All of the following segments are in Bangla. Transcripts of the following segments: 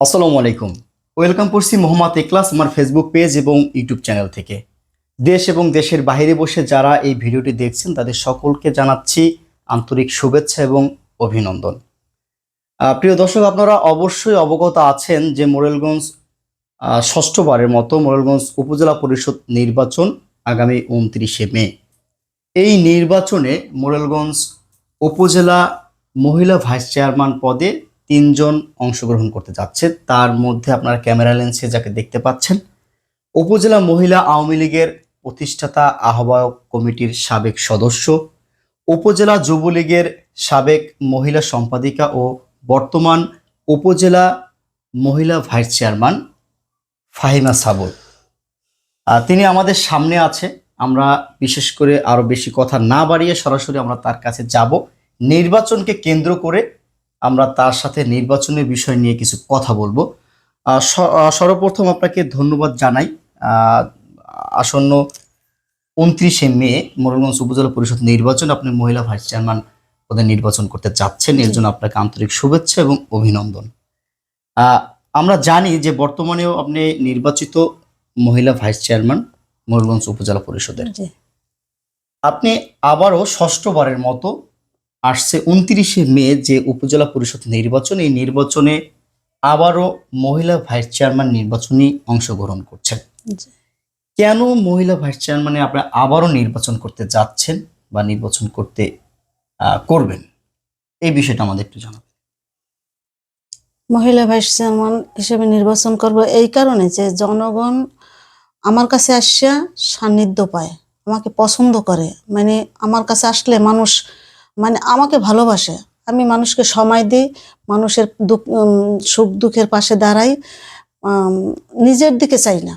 আসসালামু আলাইকুম। ওয়েলকাম করছি মোহাম্মদ ইকলাস আমার ফেসবুক পেজ এবং ইউটিউব চ্যানেল থেকে। দেশ এবং দেশের বাইরে বসে যারা এই ভিডিওটি দেখছেন, তাদের সকলকে জানাচ্ছি আন্তরিক শুভেচ্ছা এবং অভিনন্দন। প্রিয় দর্শক, আপনারা অবশ্যই অবগত আছেন যে মোরেলগঞ্জ ষষ্ঠবারের মতো মোরেলগঞ্জ উপজেলা পরিষদ নির্বাচন আগামী উনত্রিশে মে। এই নির্বাচনে মোরেলগঞ্জ উপজেলা মহিলা ভাইস চেয়ারম্যান পদে তিনজন অংশগ্রহণ করতে যাচ্ছে। তার মধ্যে আপনারা ক্যামেরা লেন্সে যাকে দেখতে পাচ্ছেন উপজেলা মহিলা আওয়ামী লীগের প্রতিষ্ঠাতা আহ্বায়ক কমিটির সাবেক সদস্য উপজেলা যুবলীগের সাবেক মহিলা সম্পাদিকা ও বর্তমান উপজেলা মহিলা ভাইস চেয়ারম্যান ফাহিমা আহ, তিনি আমাদের সামনে আছে। আমরা বিশেষ করে আরও বেশি কথা না বাড়িয়ে সরাসরি আমরা তার কাছে যাব। নির্বাচনকে কেন্দ্র করে আমরা তার সাথে নির্বাচনের বিষয় নিয়ে কিছু কথা বলব। সর্বপ্রথম আপনাকে ধন্যবাদ জানাই। আসন্ন উনত্রিশে মে মোরলগঞ্জ উপজেলা পরিষদ নির্বাচন আপনি মহিলা ভাইস চেয়ারম্যান পদে নির্বাচন করতে যাচ্ছেন। এর জন্য আপনাকে আন্তরিক শুভেচ্ছা এবং অভিনন্দন। আমরা জানি যে বর্তমানেও আপনি নির্বাচিত মহিলা ভাইস চেয়ারম্যান মোরলগঞ্জ উপজেলা পরিষদের। আপনি আবারও ষষ্ঠবারের মতো আসছে উনত্রিশে মে যে উপজেলা পরিষদ নির্বাচন। এই নির্বাচনে আবারও মহিলা ভাইস চেয়ারম্যান নির্বাচনে অংশগ্রহণ করছেন। কেন মহিলা ভাইস চেয়ারম্যানে আপনি আবারও নির্বাচন করতে যাচ্ছেন বা নির্বাচন করতে করবেন? এই বিষয়টা আমাদের একটু জানাবেন। মহিলা ভাইস চেয়ারম্যান হিসেবে নির্বাচন করব এই কারণে যে জনগণ আমার কাছে আসিয়া সান্নিধ্য পায় আমাকে পছন্দ করে। মানে আমার কাছে আসলে মানুষ মানে আমাকে ভালোবাসে। আমি মানুষকে সময় দিই মানুষের দুঃখ সুখ দুঃখের পাশে দাঁড়াই নিজের দিকে চাই না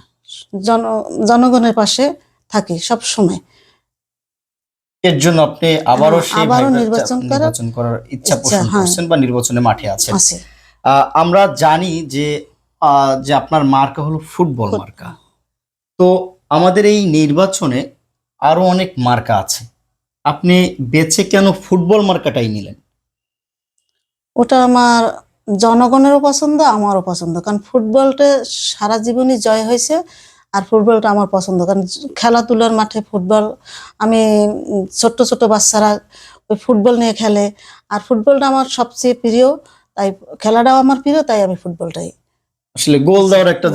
জন জনগণের পাশে থাকি সব সময়। এর জন্য আপনি আবারও হ্যাঁ, সেই নির্বাচন করার ইচ্ছা পোষণ হ্যাঁ। করছেন বা নির্বাচনে মাঠে আছেন। আমরা জানি যে আহ, যে আপনার মার্কা হলো ফুটবল মার্কা। তো আমাদের এই নির্বাচনে আরও অনেক মার্কা আছে। আপনি বেছে কেন ফুটবল মার্কাটাই নিলেন? ওটা আমার জনগণেরও পছন্দ আমারও পছন্দ। কারণ ফুটবলটা সারা জীবনই জয় হয়েছে আর ফুটবলটা আমার পছন্দ। কারণ খেলাধুলার মাঠে ফুটবল আমি ছোট্ট ছোট বাচ্চারা ওই ফুটবল নিয়ে খেলে। আর ফুটবলটা আমার সবচেয়ে প্রিয় তাই খেলাটাও আমার প্রিয় তাই আমি ফুটবলটাই। আসলে গোল দেওয়ার একটা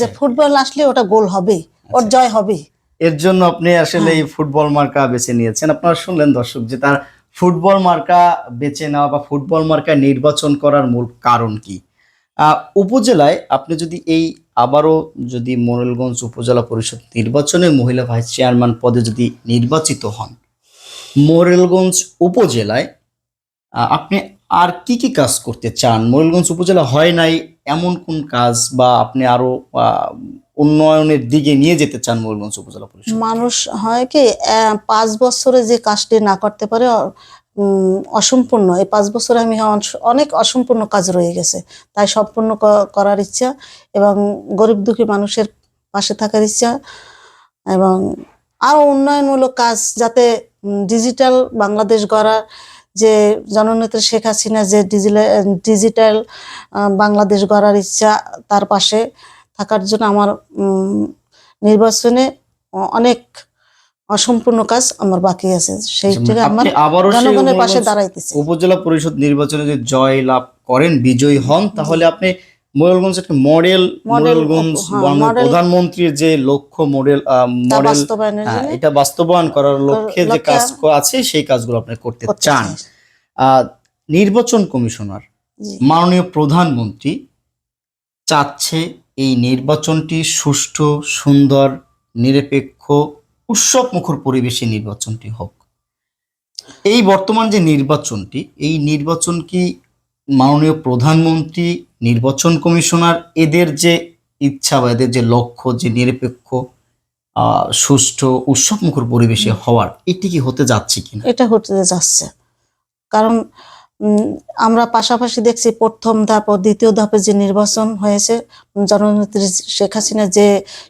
যে ফুটবল আসলে ওটা গোল হবেই ওর আচ্ছা। জয় হবেই। এর জন্য আপনি আসলে এই ফুটবল মার্কা বেছে নিয়েছেন। আপনারা শুনলেন দর্শক যে তার ফুটবল মার্কা বেছে নেওয়া বা ফুটবল মার্কা নির্বাচন করার মূল কারণ কি? উপজেলায় আপনি যদি এই আবারও যদি মোরেলগঞ্জ উপজেলা পরিষদ নির্বাচনে মহিলা ভাইস চেয়ারম্যান পদে যদি নির্বাচিত হন, মোরেলগঞ্জ উপজেলায় আপনি আর কি কি কাজ করতে চান? মোরেলগঞ্জ উপজেলা হয় নাই, এমন কোন কাজ বা আপনি আরও উন্নয়নের দিকে নিয়ে যেতে চান মোরেলগঞ্জ উপজেলা পরিষদ? মানুষ হয় কি পাঁচ বছরে যে কাজটি না করতে পারে অসম্পূর্ণ। এই পাঁচ বছরে আমি অনেক অসম্পূর্ণ কাজ রয়ে গেছে। তাই সম্পূর্ণ করার ইচ্ছা এবং গরিব দুঃখী মানুষের পাশে থাকার ইচ্ছা এবং আরও উন্নয়নমূলক কাজ যাতে ডিজিটাল বাংলাদেশ গড়ার যে জননেত্রী শেখ হাসিনা যে ডিজিটাল বাংলাদেশ গড়ার ইচ্ছা তার পাশে থাকার জন্য আমার নির্বাচনে অনেক অসম্পূর্ণ কাজ আমার বাকি আছে। সেই থেকে আমার আপনি জনগণের পাশে দাঁড়াইতেছে। উপজেলা পরিষদ নির্বাচনে যদি জয় লাভ করেন বিজয়ী হন তাহলে আপনি মোরেলগঞ্জ একটা মডেল মোরেলগঞ্জ হ্যাঁ, প্রধানমন্ত্রীর যে লক্ষ্য মডেল মডেল হ্যাঁ, এটা বাস্তবায়ন করার লক্ষ্যে যে কাজ আছে সেই কাজগুলো আপনি করতে চান। নির্বাচন কমিশনার মাননীয় প্রধানমন্ত্রী চাচ্ছে এই নির্বাচনটি সুষ্ঠু সুন্দর নিরপেক্ষ উৎসব মুখর পরিবেশে নির্বাচনটি হোক। এই বর্তমান যে নির্বাচনটি এই নির্বাচন কি মাননীয় প্রধানমন্ত্রী নির্বাচন কমিশনার এদের যে ইচ্ছা বা এদের যে লক্ষ্য যে নিরপেক্ষ আহ সুষ্ঠু উৎসবমুখর পরিবেশে হওয়ার এটি কি হতে যাচ্ছে কিনা? এটা হতে যাচ্ছে। কারণ আমরা পাশাপাশি দেখছি প্রথম ধাপ ও দ্বিতীয় ধাপে যে নির্বাচন হয়েছে জননেত্রী শেখ হাসিনা যে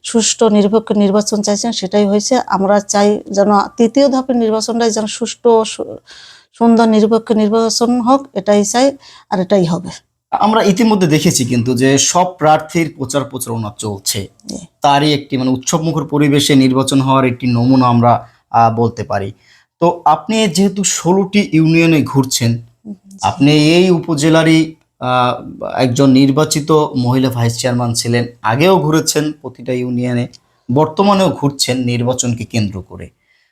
সুষ্ঠু নিরপেক্ষ নির্বাচন চাইছেন সেটাই হয়েছে। আমরা চাই যেন তৃতীয় ধাপের নির্বাচনটাই যেন সুষ্ঠু সুন্দর নিরপেক্ষ নির্বাচন হোক এটাই চাই আর এটাই হবে। আমরা ইতিমধ্যে দেখেছি কিন্তু যে সব প্রার্থীর প্রচার প্রচারণা চলছে। তারই একটি মানে উৎসবমুখর পরিবেশে নির্বাচন হওয়ার একটি নমুনা আমরা বলতে পারি। তো আপনি যেহেতু ষোলোটি ইউনিয়নে ঘুরছেন আপনি এই উপজেলারই একজন নির্বাচিত মহিলা ভাইস চেয়ারম্যান ছিলেন, আগেও ঘুরেছেন প্রতিটা ইউনিয়নে, বর্তমানেও ঘুরছেন নির্বাচনকে কেন্দ্র করে।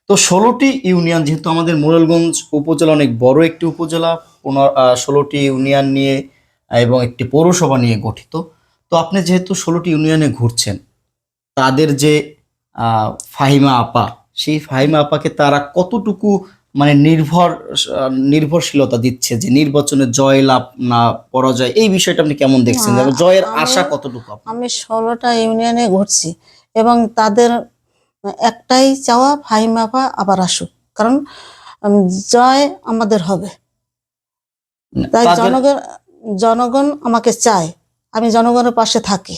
তো ষোলোটি ইউনিয়ন, যেহেতু আমাদের মোরেলগঞ্জ উপজেলা অনেক বড় একটি উপজেলা, পনেরো ষোলোটি ইউনিয়ন নিয়ে, এবং একটি পৌরসভা নিয়ে গঠিত, তো আপনি যেহেতু ষোলোটি ইউনিয়নে ঘুরছেন, তাদের যে ফাহিমা আপা, সেই ফাহিমা আপাকে তারা কতটুকু মানে নির্ভর নির্ভরশীলতা দিচ্ছে যে নির্বাচনে জয় লাভ না পরাজয় এই বিষয়টা আপনি কেমন দেখছেন? জয়ের আশা কতটুকু? আমি ষোলোটা ইউনিয়নে ঘুরছি এবং তাদের একটাই চাওয়া ফাইমাপা আবার আসুক। কারণ জয় আমাদের হবে। তাই জনগণ জনগণ আমাকে চায়। আমি জনগণের পাশে থাকি।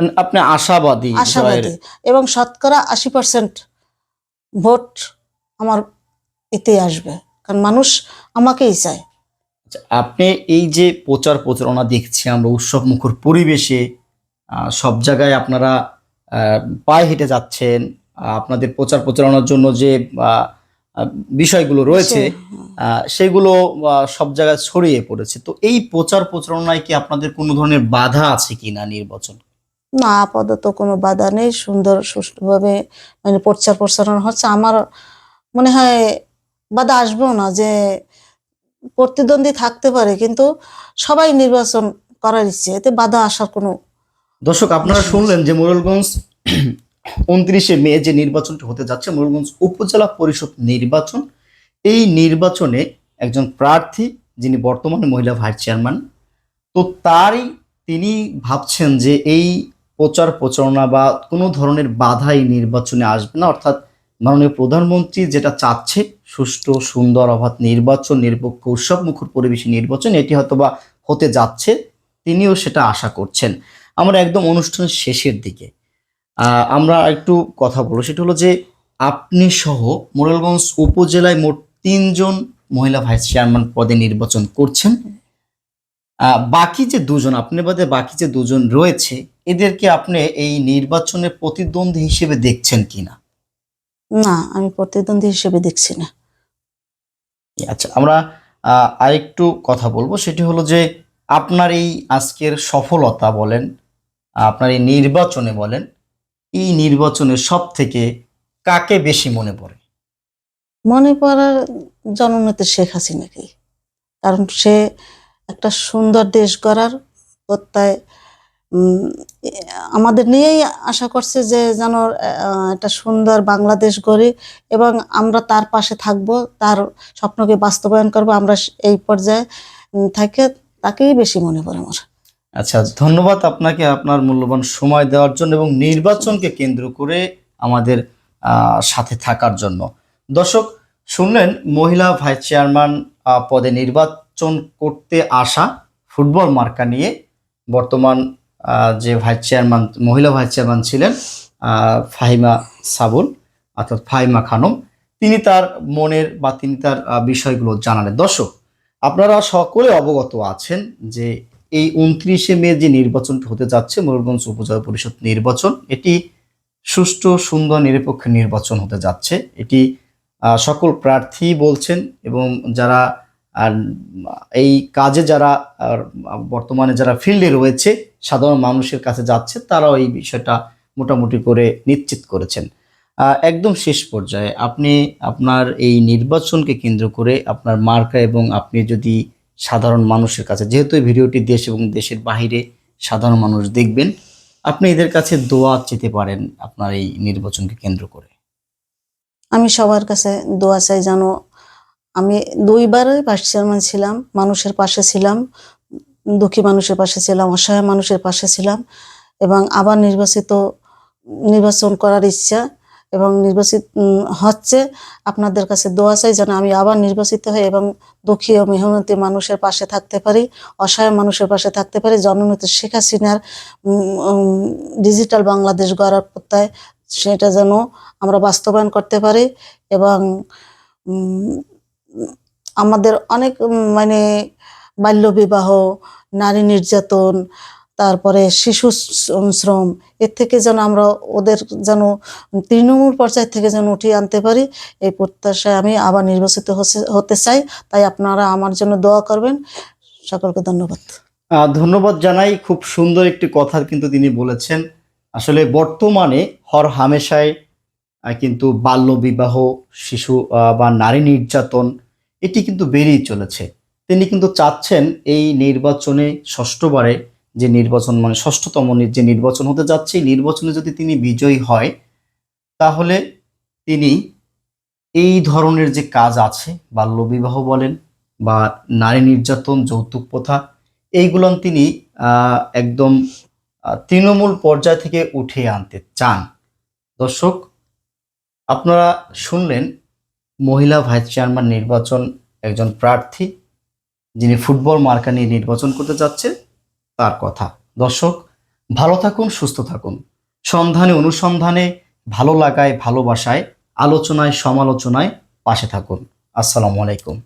মানে আপনি আশাবাদী আশাবাদী। এবং শতকরা আশি পার্সেন্ট ভোট আমার এতে আসবে। কারণ মানুষ আমাকেই চায়। আচ্ছা, আপনি এই যে প্রচার প্রচারণা দেখছি আমরা উৎসব মুখর পরিবেশে সব জায়গায় আপনারা পায়ে হেঁটে যাচ্ছেন আপনাদের প্রচার প্রচারণার জন্য যে বিষয়গুলো রয়েছে সেগুলো সব জায়গায় ছড়িয়ে পড়েছে। তো এই প্রচার প্রচারণায় কি আপনাদের কোনো ধরনের বাধা আছে কি না নির্বাচন? না আপাতত কোনো বাধা নেই। সুন্দর সুষ্ঠুভাবে মানে প্রচার প্রসারণ হচ্ছে। আমার মনে হয় বাধা আসবেও না যে প্রতিদ্বন্দ্বী থাকতে পারে, কিন্তু সবাই নির্বাচন করার ইচ্ছে, এতে বাধা আসার কোনো দর্শক, আপনারা শুনলেন যে মোরেলগঞ্জ উনত্রিশে মে যে নির্বাচনটি হতে যাচ্ছে, মোরেলগঞ্জ উপজেলা পরিষদ নির্বাচন। এই নির্বাচনে একজন প্রার্থী, যিনি বর্তমানে মহিলা ভাইস চেয়ারম্যান, তো তারই তিনি ভাবছেন যে এই প্রচার প্রচারণা বা কোনো ধরনের বাধা এই নির্বাচনে আসবে না। অর্থাৎ মাননীয় প্রধানমন্ত্রী যেটা চাচ্ছে সুষ্ঠু, সুন্দর, অবাধ নির্বাচন, নিরপেক্ষ উৎসব মুখর পরিবেশে নির্বাচন, এটি হয়তোবা হতে যাচ্ছে, তিনিও সেটা আশা করছেন। আমরা একদম অনুষ্ঠানের শেষের দিকে। আমরা একটু কথা বলব, সেটা হলো যে আপনি সহ মোরেলগঞ্জ উপজেলায় মোট তিনজন মহিলা ভাইস চেয়ারম্যান পদে নির্বাচন করছেন। বাকি যে দুজন, আপনি বাদে বাকি যে দুজন রয়েছে, এদেরকে আপনি এই নির্বাচনে প্রতিদ্বন্দ্বী হিসেবে দেখছেন কিনা? না, আমি প্রতিদ্বন্দ্বী হিসেবে দেখছি না। আচ্ছা আমরা আরেকটু কথা বলব। সেটি হলো যে, আপনার এই আজকের সফলতা বলেন, আপনার এই নির্বাচনে বলেন, এই নির্বাচনে সব থেকে কাকে বেশি মনে পড়ে? মনে পড়ার জননেত্রী শেখ হাসিনাকে কারণ সে একটা সুন্দর দেশ গড়ার প্রত্যয় আমাদের নিয়েই আশা করছে যে যেন একটা সুন্দর বাংলাদেশ গড়ি এবং আমরা তার পাশে থাকব, তার স্বপ্নকে বাস্তবায়ন করব, আমরা এই পর্যায়ে থাকে, তাকেই বেশি মনে পড়ে আমার। আচ্ছা ধন্যবাদ আপনাকে আপনার মূল্যবান সময় দেওয়ার জন্য এবং নির্বাচনকে কেন্দ্র করে আমাদের সাথে থাকার জন্য। দর্শক, শুনলেন মহিলা ভাইস চেয়ারম্যান পদে নির্বাচন করতে আসা ফুটবল মার্কা নিয়ে বর্তমান যে ভাইস চেয়ারম্যান, মহিলা ভাইস চেয়ারম্যান ছিলেন ফাহিমা সাবুল, অর্থাৎ ফাহিমা খানম, তিনি তার মনের বা তিনি তার বিষয়গুলো জানালেন। দর্শক, আপনারা সকলে অবগত আছেন যে এই উনত্রিশে মে যে নির্বাচনটি হতে যাচ্ছে ময়ূরগঞ্জ উপজেলা পরিষদ নির্বাচন, এটি সুষ্ঠু, সুন্দর, নিরপেক্ষ নির্বাচন হতে যাচ্ছে। এটি সকল প্রার্থী বলছেন এবং যারা এই কাজে যারা বর্তমানে যারা ফিল্ডে রয়েছে সাধারণ মানুষের কাছে যাচ্ছে, তারাও এই বিষয়টা মোটামুটি করে নিশ্চিত করেছেন। একদম শেষ পর্যায়ে আপনি আপনার এই নির্বাচনকে কেন্দ্র করে আপনার মার্কা এবং আপনি যদি সাধারণ মানুষের কাছে, যেহেতু এই ভিডিওটি দেশ এবং দেশের বাইরে সাধারণ মানুষ দেখবেন, আপনি এদের কাছে দোয়া চেতে পারেন আপনার এই নির্বাচনকে কেন্দ্র করে। আমি সবার কাছে দোয়া চাই যেন আমি দুইবারই ভাইস চেয়ারম্যান ছিলাম, মানুষের পাশে ছিলাম দুঃখী মানুষের পাশে ছিলাম, অসহায় মানুষের পাশে ছিলাম এবং আবার নির্বাচিত, নির্বাচন করার ইচ্ছা এবং নির্বাচিত হচ্ছে আপনাদের কাছে দোয়া চাই যেন আমি আবার নির্বাচিত হই এবং দুঃখী ও মেহনতি মানুষের পাশে থাকতে পারি, অসহায় মানুষের পাশে থাকতে পারি। জননেত্রী শেখ হাসিনার ডিজিটাল বাংলাদেশ গড়ার প্রত্যয় সেটা যেন আমরা বাস্তবায়ন করতে পারি এবং আমাদের অনেক মানে বাল্যবিবাহ, নারী নির্যাতন, তারপরে শিশু শ্রম এর থেকে যেন আমরা ওদের যেন তৃণমূল পর্যায় থেকে যেন উঠিয়ে আনতে পারি, এই প্রত্যাশায় আমি আবার নির্বাচিত হতে চাই। তাই আপনারা আমার জন্য দোয়া করবেন। সকলকে ধন্যবাদ। ধন্যবাদ জানাই। খুব সুন্দর একটি কথা কিন্তু তিনি বলেছেন। আসলে বর্তমানে হর হামেশায় কিন্তু বাল্য বিবাহ শিশু বা নারী নির্যাতন, এটি কিন্তু বেড়েই চলেছে। তিনি কিন্তু চাচ্ছেন এই নির্বাচনে ষষ্ঠবারে যে নির্বাচন মানে ষষ্ঠতম যে নির্বাচন হতে যাচ্ছে, এই নির্বাচনে যদি তিনি বিজয়ী হয়, তাহলে তিনি এই ধরনের যে কাজ আছে, বাল্যবিবাহ বলেন বা নারী নির্যাতন, যৌতুক প্রথা, এইগুলো তিনি একদম তৃণমূল পর্যায় থেকে উঠে আনতে চান। দর্শক, আপনারা শুনলেন মহিলা ভাইস চেয়ারম্যান নির্বাচন একজন প্রার্থী। যিনি ফুটবল মার্কা নিয়ে নির্বাচন করতে যাচ্ছে তার কথা। দর্শক, ভালো থাকুন, সুস্থ থাকুন। সন্ধানে, অনুসন্ধানে, ভালো লাগায়, ভালোবাসায়, আলোচনায়, সমালোচনায় পাশে থাকুন। আসসালামু আলাইকুম।